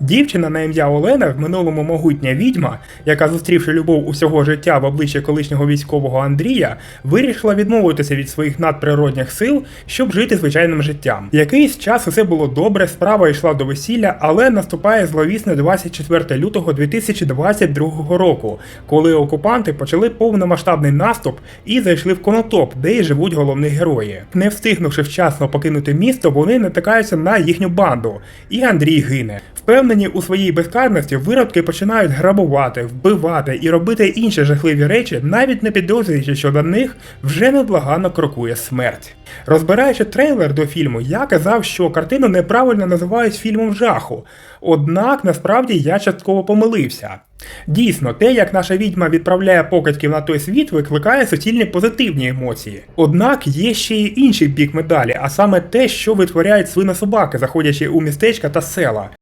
Дівчина на ім'я Олена, в минулому могутня відьма, яка зустрівши любов усього життя в обличчі колишнього військового Андрія, вирішила відмовитися від своїх надприродних сил, щоб жити звичайним життям. Якийсь час усе було добре, справа йшла до весілля, але наступає зловісне 24 лютого 2022 року, коли окупанти почали повномасштабний наступ і зайшли в Конотоп, де й живуть головні герої. Не встигнувши вчасно покинути місто, вони натикаються на їхню банду, і Андрій гине. Впевнені у своїй безкарності, виродки починають грабувати, вбивати і робити інші жахливі речі, навіть не підозрюючи, що до них вже невблаганно крокує смерть. Розбираючи трейлер до фільму, я казав, що картину неправильно називають фільмом жаху. Однак насправді я частково помилився. Дійсно, те, як наша відьма відправляє покидьків на той світ, викликає суцільні позитивні емоції. Однак є ще й інший бік медалі, а саме те, що витворяють свинособаки, заходячи у містечка та села.